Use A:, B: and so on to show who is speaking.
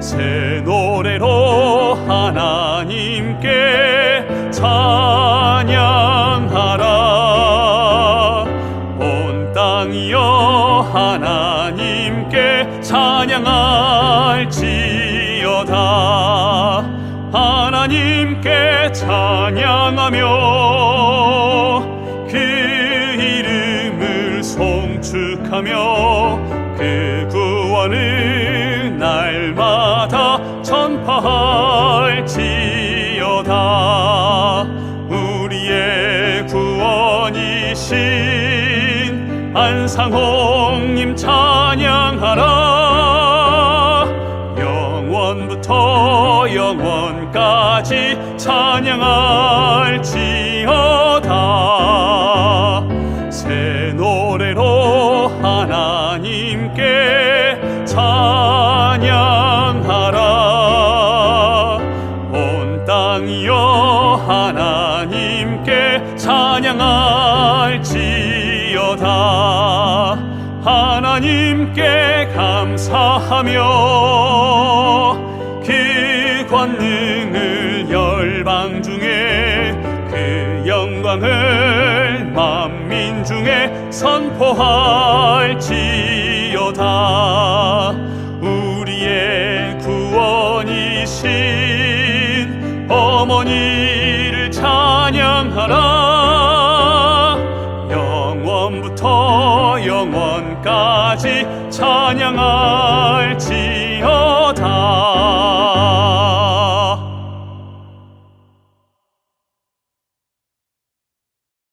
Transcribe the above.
A: 새 노래로 하나님께 찬양하라. 온 땅이여 하나님께 찬양할지어다. 하나님께 찬양하며 그 이름을 송축하며 그 구원을 전파할지어다. 우리의 구원이신 안상홍님 찬양하라. 영원부터 영원까지 찬양할지어다. 새 노래로 하나님께 땅이여 하나님께 찬양할지어다. 하나님께 감사하며 그 권능을 열방 중에 그 영광을 만민 중에 선포할지어다. 우리의 구원이신 어머니를 찬양하라. 영원부터 영원까지 찬양할지